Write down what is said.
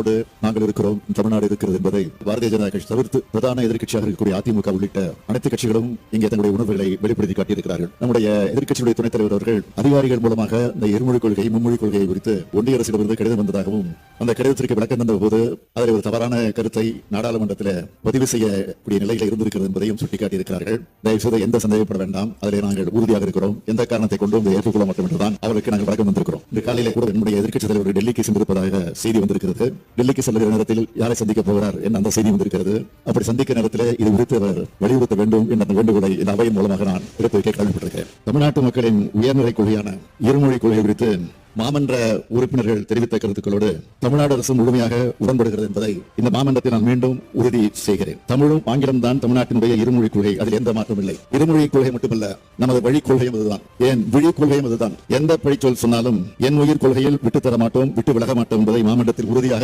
ஓடு நாங்கள் இருக்கிறோம் தமிழ்நாடு இருக்கிறது என்பதை பாரதிய ஜனதா கட்சி தவிர்த்து பிரதான எதிர்க்கட்சியாக இருக்கக்கூடிய அதிமுக உள்ளிட்ட அனைத்து கட்சிகளும் இங்கே தங்களுடைய உணர்வுகளை வெளிப்படுத்தி காட்டியிருக்கிறார்கள். நம்முடைய எதிர்க்கட்சியுடைய துணைத் தலைவர் அவர்கள் அதிகாரிகள் மூலமாக இந்த இருமொழி கொள்கை மும்மொழி கொள்கையை குறித்து ஒன்றிய அரசிடமிருந்து கடிதம் வந்ததாகவும் அந்த கடிதத்திற்கு விளக்கம் தந்த போது அதில் ஒரு தவறான கருத்தை நாடாளுமன்றத்தில் பதிவு செய்யக்கூடிய நிலையில் இருந்திருக்கிறது என்பதையும் சுட்டிக்காட்டியிருக்கிறார்கள். தயவுசெய்து எந்த சந்தேகப்பட வேண்டாம். அதிலே நாங்கள் உறுதியாக இருக்கிறோம். எந்த காரணத்தை கொண்டு வந்து ஏற்றுக்கொள்ள மாட்டோம் என்றுதான் அவருக்கு நாங்கள் வழக்கம் வந்திருக்கிறோம். இந்த காலையில கூட என்னுடைய எதிர்க்கட்சி தலைவர் டெல்லிக்கு சென்றிருப்பதாக செய்தி வந்திருக்கிறது. டெல்லிக்கு செல்லுகிற நேரத்தில் யாரை சந்திக்க போகிறார் என்ற அந்த செய்தி வந்திருக்கிறது. அப்படி சந்திக்க நேரத்தில் இது குறித்து அவர் வலியுறுத்த வேண்டும் என்ற அந்த வேண்டுகோளை இந்த அவையின் மூலமாக நான் எடுத்து வைக்க கேள்விப்பட்டிருக்கிறேன் தமிழ்நாட்டு மக்களின் உயர்நிலை கொள்கையான இருமொழி கொள்கை குறித்து மாமன்ற உறுப்பினர்கள் தெரிவித்த கருத்துக்களோடு தமிழ்நாடு அரசு முழுமையாக உடன்படுகிறது என்பதை இந்த மாமன்றத்தை நான் மீண்டும் உறுதி செய்கிறேன். தமிழும் ஆங்கிலம் தான் தமிழ்நாட்டினுடைய இருமொழி கொள்கை. அதில் எந்த மாற்றம் இல்லை. இருமொழி கொள்கை மட்டுமல்ல நமது வழி கொள்கையும் அதுதான். ஏன் விழி கொள்கையும் அதுதான்? எந்த பழிச்சொல் சொன்னாலும் என் உயிர் கொள்கையில் விட்டு தர மாட்டோம் விட்டு விலக மாட்டோம் என்பதை மாமன்றத்தில் உறுதியாக